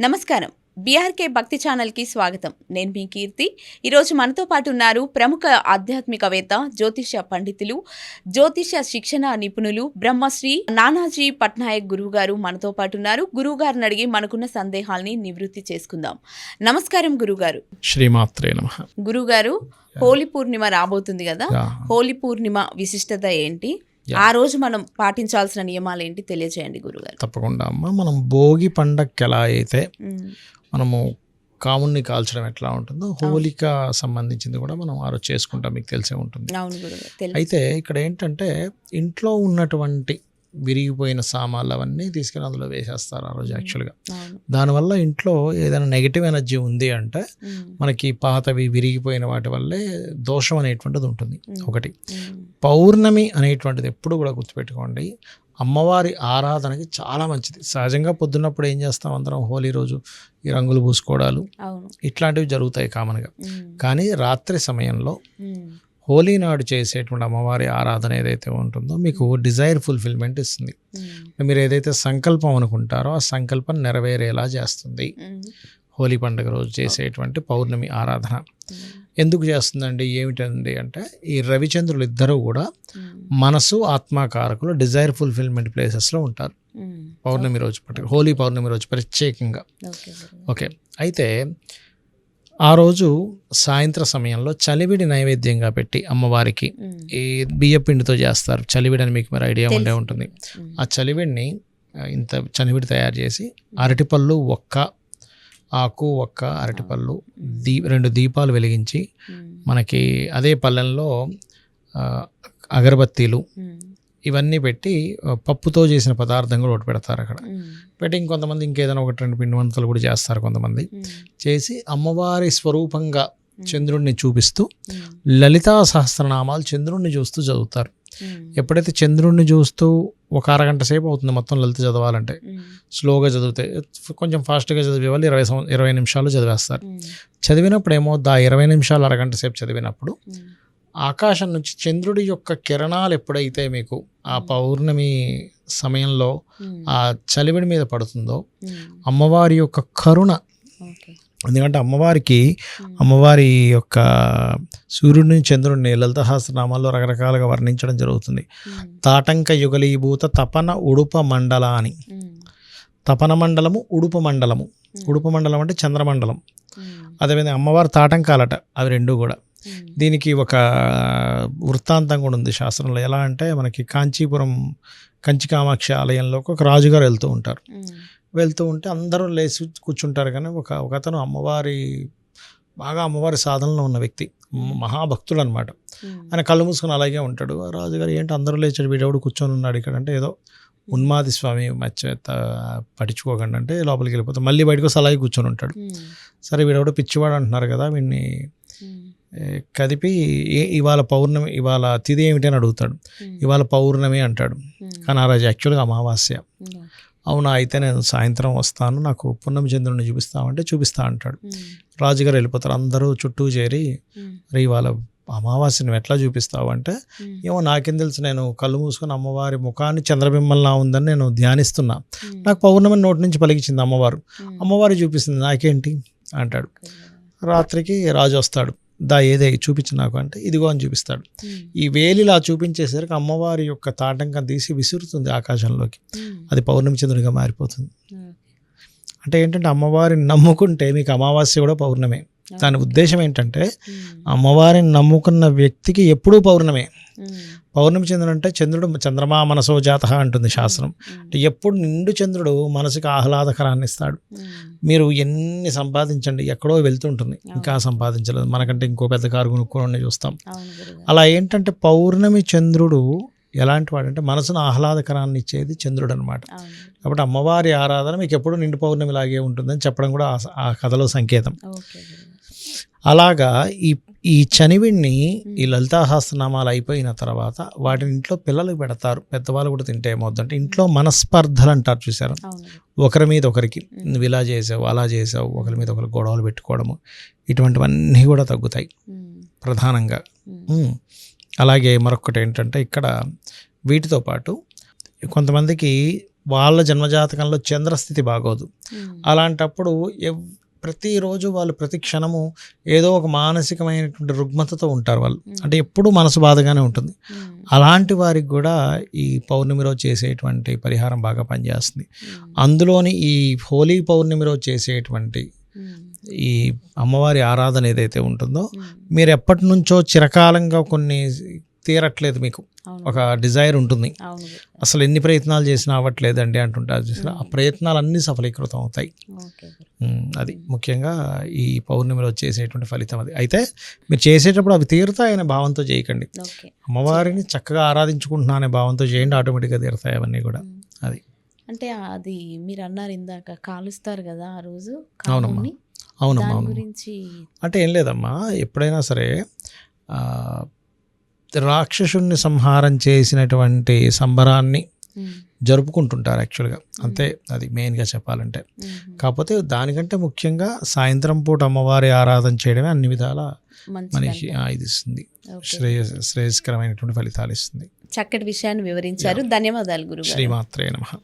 నమస్కారం. బీఆర్కే భక్తి ఛానల్కి స్వాగతం. నేను మీ కీర్తి. ఈరోజు మనతో పాటు ఉన్నారు ప్రముఖ ఆధ్యాత్మికవేత్త జ్యోతిష పండితులు జ్యోతిష శిక్షణ నిపుణులు బ్రహ్మశ్రీ నానాజీ పట్నాయక్ గురువు గారు మనతో పాటు ఉన్నారు. గురువు గారిని అడిగి మనకున్న సందేహాల్ని నివృత్తి చేసుకుందాం. నమస్కారం గురుగారు శ్రీమాత్రే నమ. గురుగారు హోలీ పూర్ణిమ రాబోతుంది కదా. హోలీ పూర్ణిమ విశిష్టత ఏంటి? ఆ రోజు మనం పాటించాల్సిన నియమాలు ఏంటి తెలియజేయండి గురుగారు. తప్పకుండా అమ్మ మనం భోగి పండగకి ఎలా అయితే మనము కాముణ్ణి కాల్చడం ఎట్లా ఉంటుందో హోలిక సంబంధించింది కూడా మనం ఆ రోజు చేసుకుంటాం మీకు తెలిసే ఉంటుంది. అయితే ఇక్కడ ఏంటంటే ఇంట్లో ఉన్నటువంటి విరిగిపోయిన సామాన్లు అవన్నీ తీసుకెళ్ళి అందులో వేసేస్తారు ఆ రోజు యాక్చువల్గా దానివల్ల ఇంట్లో ఏదైనా నెగిటివ్ ఎనర్జీ ఉంది అంటే మనకి పాతవి విరిగిపోయిన వాటి వల్లే దోషం అనేటువంటిది ఉంటుంది. ఒకటి. పౌర్ణమి అనేటువంటిది ఎప్పుడు కూడా గుర్తుపెట్టుకోండి. అమ్మవారి ఆరాధనకి చాలా మంచిది. సహజంగా పొద్దున్నప్పుడు ఏం చేస్తాం అందరం హోలీ రోజు ఈ రంగులు పూసుకోవడాలు ఇట్లాంటివి జరుగుతాయి కామన్గా కానీ రాత్రి సమయంలో హోలీ నాడు చేసేటువంటి అమ్మవారి ఆరాధన ఏదైతే ఉంటుందో మీకు డిజైర్ ఫుల్ఫిల్మెంట్ ఇస్తుంది. ఉమ్, మీరు ఏదైతే సంకల్పం అనుకుంటారో ఆ సంకల్పం నెరవేరేలా చేస్తుంది. ఉమ్, హోలీ పండుగ రోజు చేసేటువంటి పౌర్ణమి ఆరాధన. ఉమ్, ఎందుకు చేస్తుందండి? ఏమిటండి అంటే ఈ రవిచంద్రులు ఇద్దరూ కూడా మనసు ఆత్మకారకులు డిజైర్ ఫుల్ఫిల్మెంట్ ప్లేసెస్లో ఉంటారు. పౌర్ణమి రోజు పట్టు హోలీ పౌర్ణమి రోజు ప్రత్యేకంగా. ఓకే. అయితే ఆ రోజు సాయంత్ర సమయంలో చలివిడి నైవేద్యంగా పెట్టి అమ్మవారికి ఈ బియ్యపిండితో చేస్తారు. చలివిడి అని మీకు మరి ఐడియా ఉండే. ఉంటుంది. ఆ చలివిడిని ఇంత చలివిడి తయారు చేసి అరటిపళ్ళు ఒక్క ఆకు ఒక్క అరటిపళ్ళు దీ రెండు దీపాలు వెలిగించి మనకి అదే పళ్ళెంలో ఆ, అగరబత్తీలు ఇవన్నీ పెట్టి పప్పుతో చేసిన పదార్థం కూడా ఒకటి పెడతారు అక్కడ. పెట్టి ఇంకొంతమంది ఇంకేదైనా ఒకటి రెండు పిండి వంటలు కూడా చేస్తారు కొంతమంది. చేసి అమ్మవారి స్వరూపంగా చంద్రుడిని చూపిస్తూ లలితా సహస్రనామాలు చంద్రుడిని చూస్తూ చదువుతారు. ఎప్పుడైతే చంద్రుడిని చూస్తూ ఒక అరగంట సేపు అవుతుంది మొత్తం లలిత చదవాలంటే స్లోగా చదివితే కొంచెం ఫాస్ట్గా చదివే వాళ్ళు ఇరవై ఇరవై నిమిషాలు చదివేస్తారు. చదివినప్పుడు ఏమో ఆ ఇరవై నిమిషాలు అరగంట సేపు చదివినప్పుడు ఆకాశం నుంచి చంద్రుడి యొక్క కిరణాలు ఎప్పుడైతే మీకు ఆ పౌర్ణమి సమయంలో ఉమ్, ఆ చలివిడి మీద పడుతుందో ఉమ్, అమ్మవారి యొక్క కరుణ. ఎందుకంటే అమ్మవారికి అమ్మవారి యొక్క సూర్యుడిని చంద్రుడిని లలితహాస్రనామాల్లో రకరకాలుగా వర్ణించడం జరుగుతుంది. తాటంక యుగలీభూత తపన ఉడుప మండల అని తపన మండలము ఉడుప మండలము. ఉడుప మండలం అంటే చంద్రమండలం. అదేవిధంగా అమ్మవారి తాటంకాలట అవి రెండు కూడా. దీనికి ఒక వృత్తాంతం కూడా ఉంది శాస్త్రంలో. ఎలా అంటే మనకి కాంచీపురం కంచి కామాక్షి ఆలయంలోకి ఒక రాజుగారు వెళ్తూ ఉంటారు. ఉమ్, వెళ్తూ ఉంటే అందరూ లేచి కూర్చుంటారు కానీ ఒక ఒకతను అమ్మవారి బాగా అమ్మవారి సాధనలో ఉన్న వ్యక్తి. మహాభక్తుడు అనమాట ఆయన కళ్ళు మూసుకొని అలాగే ఉంటాడు. రాజుగారు ఏంటి అందరూ లేచాడు వీడెవడు కూర్చొని ఉన్నాడు ఇక్కడ అంటే ఏదో ఉన్మాది స్వామి మచ్చ పట్టించుకోకండి అంటే లోపలికి వెళ్ళిపోతాం మళ్ళీ బయటకు వస్తే అలాగే కూర్చొని ఉంటాడు. సరే వీడెవడో పిచ్చివాడు అంటున్నారు కదా వీడిని కదిపి ఏ ఇవాళ పౌర్ణమి ఇవాళ తిథి ఏమిటి అని అడుగుతాడు. ఇవాళ పౌర్ణమి అంటాడు. కానీ ఆ రోజు యాక్చువల్గా అమావాస్య. అవునా అయితే నేను సాయంత్రం వస్తాను నాకు పున్నమి చంద్రుడిని చూపిస్తామంటే చూపిస్తా అంటాడు. రాజుగారు వెళ్ళిపోతారు అందరూ చుట్టూ చేరి ఉమ్, రే ఇవాళ అమావాస్య నువ్వు ఎట్లా చూపిస్తావు అంటే ఏమో నాకేం తెలుసు నేను కళ్ళు మూసుకొని అమ్మవారి ముఖాన్ని చంద్రబింబంలా ఉందని నేను ధ్యానిస్తున్నా. నాకు పౌర్ణమి నోటి నుంచి పలికించింది అమ్మవారు. అమ్మవారు చూపిస్తుంది నాకేంటి? అంటాడు. రాత్రికి రాజు వస్తాడు. దా ఏదే చూపించు నాకు అంటే ఇదిగో అని చూపిస్తాడు. ఉమ్, ఈ వేలిలా చూపించేసరికి అమ్మవారి యొక్క తాటంకం తీసి విసురుతుంది ఆకాశంలోకి. ఉమ్, అది పౌర్ణమి చంద్రుడిగా మారిపోతుంది. ఓకే. అంటే ఏంటంటే అమ్మవారిని నమ్ముకుంటే మీకు అమావాస్య కూడా పౌర్ణమే. దాని ఉద్దేశం ఏంటంటే అమ్మవారిని నమ్ముకున్న వ్యక్తికి ఎప్పుడూ పౌర్ణమే. పౌర్ణమి చంద్రుడు అంటే చంద్రుడు చంద్రమా మనసో జాత అంటుంది శాస్త్రం. అంటే ఎప్పుడు నిండు చంద్రుడు మనసుకి ఆహ్లాదకరాన్ని ఇస్తాడు. మీరు ఎన్ని సంపాదించండి ఎక్కడో వెళ్తుంటుంది ఇంకా సంపాదించలేదు. మనకంటే ఇంకో పెద్ద కారు కొనుక్కోండి చూస్తాం. అలా ఏంటంటే పౌర్ణమి చంద్రుడు ఎలాంటి వాడంటే మనసును ఆహ్లాదకరాన్ని ఇచ్చేది చంద్రుడు అనమాట కాబట్టి అమ్మవారి ఆరాధన మీకు ఎప్పుడు నిండు పౌర్ణమి లాగే ఉంటుందని చెప్పడం కూడా ఆ- కథలో సంకేతం. అలాగా ఈ ఈ చనివిడిని ఈ లలితాహాస్త్రనామాలు అయిపోయిన తర్వాత వాటిని ఇంట్లో పిల్లలకు పెడతారు. పెద్దవాళ్ళు కూడా తింటే ఏమవుతుందంటే ఇంట్లో మనస్పర్ధలు అంటారు చూసారు? ఒకరి మీద ఒకరికి నువ్వు ఇలా చేసావు అలా చేసావు ఒకరి మీద ఒకరు గొడవలు పెట్టుకోవడము ఇటువంటివన్నీ కూడా తగ్గుతాయి ప్రధానంగా. అలాగే మరొకటి ఏంటంటే ఇక్కడ వీటితో పాటు కొంతమందికి వాళ్ళ జన్మజాతకంలో చంద్రస్థితి బాగోదు. అలాంటప్పుడు ఎవ్ ప్రతిరోజు వాళ్ళు ప్రతి క్షణము ఏదో ఒక మానసికమైనటువంటి రుగ్మతతో ఉంటారు వాళ్ళు. అంటే ఎప్పుడూ మనసు బాధగానే ఉంటుంది. అలాంటి వారికి కూడా ఈ పౌర్ణమి రోజు చేసేటువంటి పరిహారం బాగా పనిచేస్తుంది. అందులోని ఈ హోలీ పౌర్ణమి రోజు చేసేటువంటి ఈ అమ్మవారి ఆరాధన ఏదైతే ఉంటుందో మీరు ఎప్పటి నుంచో చిరకాలంగా కొన్ని తీరట్లేదు మీకు. ఒక డిజైర్ ఉంటుంది. అసలు ఎన్ని ప్రయత్నాలు చేసినా అవ్వట్లేదండి అంటుంటారు చూసారా ఆ ప్రయత్నాలు అన్నీ సఫలీకృతం అవుతాయి. అది ముఖ్యంగా ఈ పౌర్ణమిలో చేసేటువంటి ఫలితం అది. అయితే మీరు చేసేటప్పుడు అవి తీరుతాయనే భావంతో చేయకండి. అమ్మవారిని చక్కగా ఆరాధించుకుంటున్నా అనే భావంతో చేయండి. ఆటోమేటిక్గా తీరుతాయి అవన్నీ కూడా. అది. అంటే అది మీరు అన్నారు ఇందాక కాలుస్తారు కదా ఆ రోజు అవునమ్మా. అవునమ్మా అంటే ఏం లేదమ్మా. ఎప్పుడైనా సరే రాక్షసుణ్ణి సంహారం చేసినటువంటి సంబరాన్ని జరుపుకుంటుంటారు యాక్చువల్గా. అంతే అది మెయిన్గా చెప్పాలంటే. కాకపోతే దానికంటే ముఖ్యంగా సాయంత్రం పూట అమ్మవారి ఆరాధన చేయడమే అన్ని విధాల మనిషి ఇది ఇస్తుంది. శ్రేయ శ్రేయస్కరమైనటువంటి ఫలితాలు ఇస్తుంది. చక్కటి విషయాన్ని వివరించారు. ధన్యవాదాలు గురుగారు. శ్రీమాత్రే నమః.